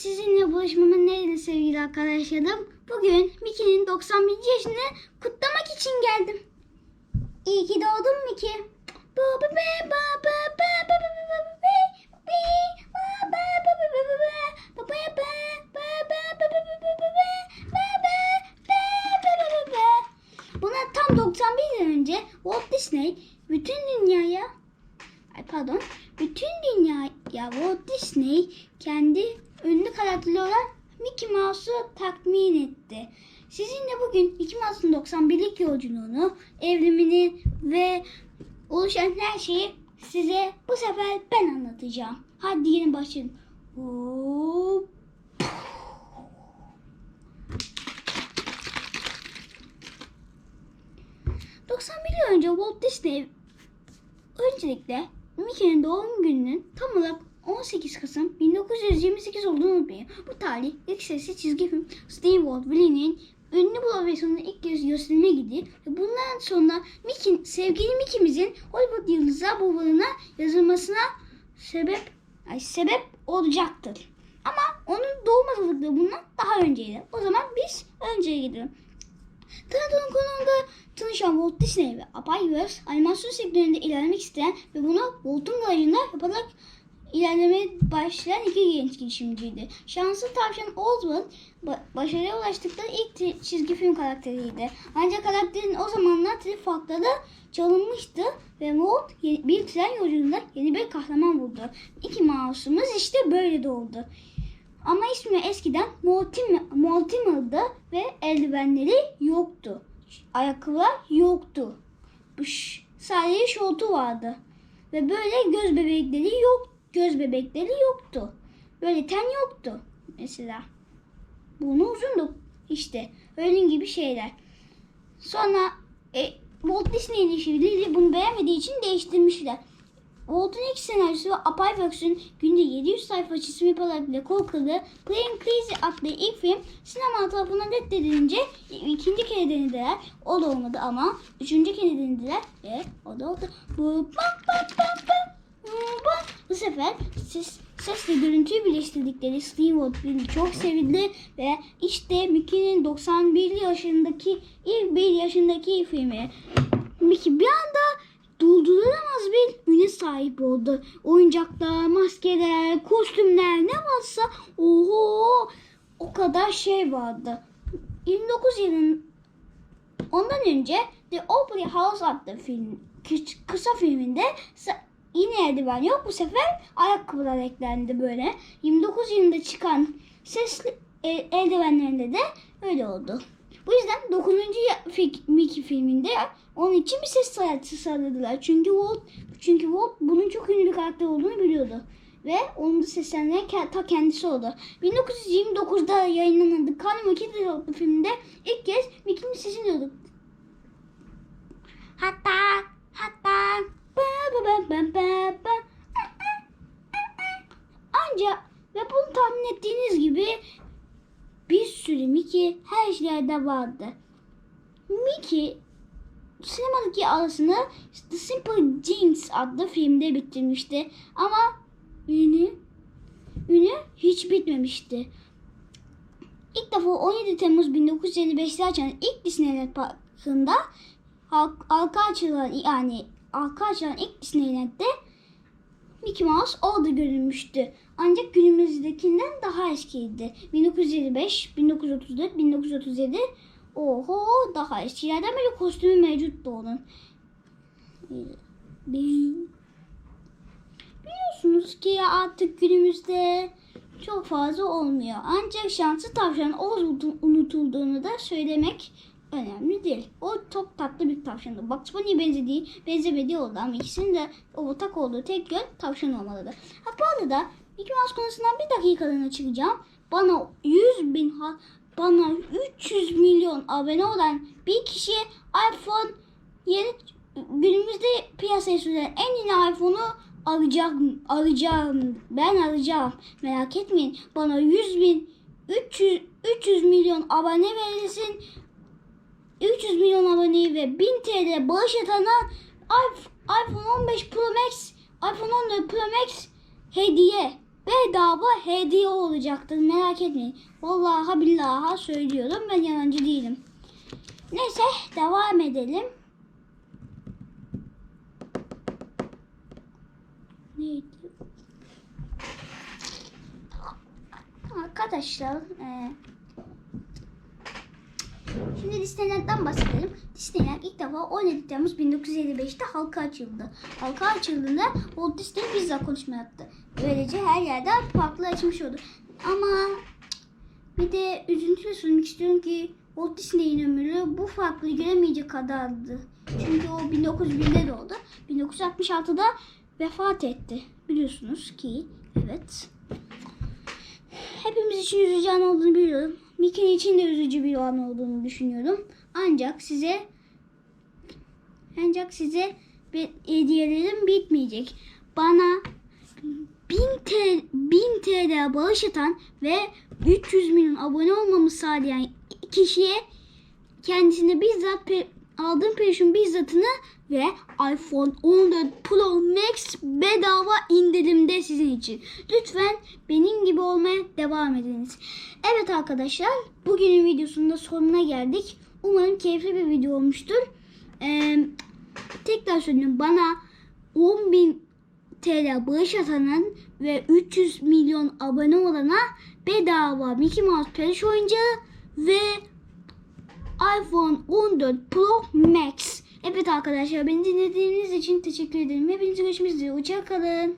sizinle buluşmamın neydi sevgili arkadaşlarım? Bugün Miki'nin 91. yaşını kutlamak için geldim. İyi ki doğdun Miki. Buna tam 91 yıl önce Walt Disney bütün dünyaya ay pardon bütün dünyaya Walt Disney kendi ünlü karakteri olan Mickey Mouse'u takmin etti. Sizinle bugün Mickey Mouse'un 91'lik yolculuğunu, evrimini ve oluşan her şeyi size bu sefer ben anlatacağım. Hadi yeni başlayalım. Hop. ...91 yıl önce Walt Disney öncelikle Mickey'nin doğum gününün tam olarak 18 Kasım 1928 olduğunu unutmayın. Bu tarih ilk sesli çizgi film Steamboat Willie'nin ünlü Broadway sonunda ilk kez gösterilmeye gidiyor. Ve bundan sonra Mickey, sevgili Mickey'mizin Hollywood yıldızlar bulvarına yazılmasına sebep ay, sebep olacaktır. Ama onun doğum hazırlıkları bundan daha önceydi. O zaman biz önceye gidelim. Tanıdığım konuda tanışan Walt Disney ve Apayverse animasyon sektöründe ilerlemek isteyen ve bunu Walt'un garajında yaparak ilerlemeye başlayan iki genç girişimciydi. Şanslı tavşan Oswald ba- başarıya ulaştıkları ilk çizgi film karakteriydi. Ancak karakterin o zamanlar telif hakları çalınmıştı ve Walt bir tren yolculuğunda yeni bir kahraman buldu. İki Mouse'umuz işte böyle doğdu. Ama ismi eskiden Mortimer, Mortimer'dı ve eldivenleri yoktu. Ayakkabılar yoktu. Sadece şortu vardı. Ve böyle göz bebekleri yok, göz bebekleri yoktu. Böyle ten yoktu mesela. Burnu uzundu işte. Öyle gibi şeyler. Sonra e, Walt Disney'in işi Lily bunu beğenmediği için değiştirmişler. Walt'un ilk senaryosu ve Apayworks'ün günde 700 sayfa çizim yaparak bile korkalı Playing Crazy adlı ilk film sinema tarafından reddedilince ikinci kere denediler. O da olmadı ama üçüncü kere denediler ve o da oldu. Bak, bak, bak, bak. Bu sefer ses, ses ve görüntüyü birleştirdikleri Steamboat filmi çok sevildi ve işte Mickey'nin 91 yaşındaki ilk bir yaşındaki filmi. Mickey bir anda durdurulamaz bir üne sahip oldu. Oyuncaklar, maskeler, kostümler ne varsa oho o kadar şey vardı. 29 yılın ondan önce The Opry House adlı film kı- kısa filminde yine eldiven yok bu sefer ayakkabılar eklendi böyle. 29 yılında çıkan sesli e, eldivenlerinde de öyle oldu. Bu yüzden 9. ya- fi- Mickey filminde onun için bir ses sanatçısı sağladılar. Çünkü Walt, çünkü Walt bunun çok ünlü bir karakter olduğunu biliyordu. Ve onun da seslendiren ta kendisi oldu. 1929'da yayınlanan The Carnival Kid adlı filmde ilk kez Mickey'nin sesini Mickey her yerde vardı. Mickey sinemadaki arasını The Simple Jinx adlı filmde bitirmişti. Ama ünü, ünü hiç bitmemişti. İlk defa 17 Temmuz 1955'te açılan ilk Disneyland Parkı'nda halk- halka açılan yani halka açılan ilk Disneyland'de Mickey Mouse orada görülmüştü. Ancak günümüzdekinden daha eskiydi. 1955, 1934, 1937 oho daha eskilerden beri kostümü mevcuttu onun. Ee, Biliyorsunuz ki artık günümüzde çok fazla olmuyor. Ancak şanslı tavşan Oswald'un unutulduğunu da söylemek önemli değil. O çok tatlı bir tavşandı. Bugs Bunny'e benzediği, benzemediği oldu ama ikisinin de ortak olduğu tek yön tavşan olmalıdır. Ha bu arada Mickey Mouse konusundan bir dakikalığına çıkacağım. Bana 100 bin ha, bana 300 milyon abone olan bir kişi iPhone yeni günümüzde piyasaya sürülen en yeni iPhone'u alacağım, alacağım. Ben alacağım. Merak etmeyin. Bana 100 bin 300 300 milyon abone verilsin. 300 milyon aboneyi ve 1000 TL bağış atana iPhone 15 Pro Max, iPhone 14 Pro Max hediye. bedava hediye olacaktır. Merak etmeyin. Vallahi billahi söylüyorum. Ben yalancı değilim. Neyse devam edelim. Neydi? Arkadaşlar e, Şimdi Disneyland'dan bahsedelim. Disneyland ilk defa 17 Temmuz 1955'te halka açıldı. Halka açıldığında Walt Disney bizzat konuşma yaptı. Böylece her yerde farklı açmış oldu. Ama bir de üzüntüyle söylemek istiyorum ki Walt Disney'in ömrü bu farklı göremeyecek kadardı. Çünkü o 1901'de doğdu. 1966'da vefat etti. Biliyorsunuz ki evet. Hepimiz için üzücü an olduğunu biliyorum. Mickey için de üzücü bir an olduğunu düşünüyorum. Ancak size ancak size hediyelerim bitmeyecek. Bana 1000 TL, 1000 TL bağış atan ve 300 milyon abone olmamı sağlayan kişiye kendisine bizzat aldığım perişan bizzatını ve iPhone 14 Pro Max bedava indirimde sizin için. Lütfen benim gibi olmaya devam ediniz. Evet arkadaşlar bugünün videosunun da sonuna geldik. Umarım keyifli bir video olmuştur. Ee, tekrar söylüyorum bana 10.000 TL bağış atanın ve 300 milyon abone olana bedava Mickey Mouse peluş oyuncağı ve iPhone 14 Pro Max. Evet arkadaşlar beni dinlediğiniz için teşekkür ederim. Hepinize görüşmek üzere. Hoşçakalın.